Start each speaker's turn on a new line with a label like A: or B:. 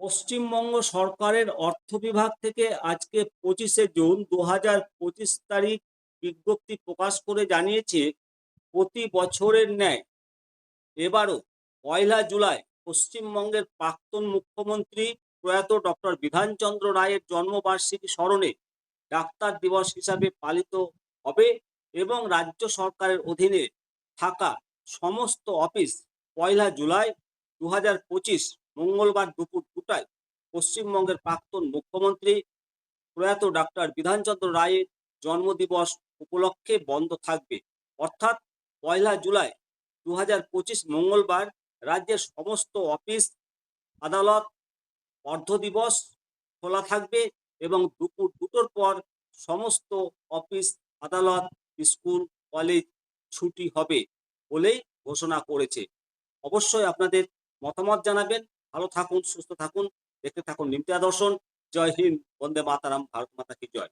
A: পশ্চিমবঙ্গ সরকারের অর্থ বিভাগ থেকে আজকে পঁচিশে জুন দু পঁচিশ তারিখ বিজ্ঞপ্তি প্রকাশ করে জানিয়েছে, প্রতি বছরের ন্যায়। এবারও পয়লা জুলাই পশ্চিমবঙ্গের প্রাক্তন মুখ্যমন্ত্রী প্রয়াত ডক্টর বিধানচন্দ্র রায়ের জন্মবার্ষিকী স্মরণে ডাক্তার দিবস হিসাবে পালিত হবে এবং রাজ্য সরকারের অধীনে থাকা সমস্ত অফিস পয়লা জুলাই দু হাজার পঁচিশ মঙ্গলবার দুপুর দুটায় পশ্চিমবঙ্গের প্রাক্তন মুখ্যমন্ত্রী প্রয়াত ডাক্তার বিধানচন্দ্র রায়ের জন্মদিবস উপলক্ষে বন্ধ থাকবে। অর্থাৎ পয়লা জুলাই দু হাজার পঁচিশ মঙ্গলবার রাজ্যের সমস্ত অফিস, আদালত, অর্ধ দিবস খোলা থাকবে এবং দুপুর দুটোর পর সমস্ত অফিস, আদালত, স্কুল, কলেজ ছুটি হবে বলেই ঘোষণা করেছে। অবশ্যই আপনাদের মতামত জানাবেন। ভালো থাকুন, সুস্থ থাকুন, দেখতে থাকুন নিমতিয়া দর্শন জয় হিন্দ, বন্দে মাতারাম, ভারত মাতা কি জয়।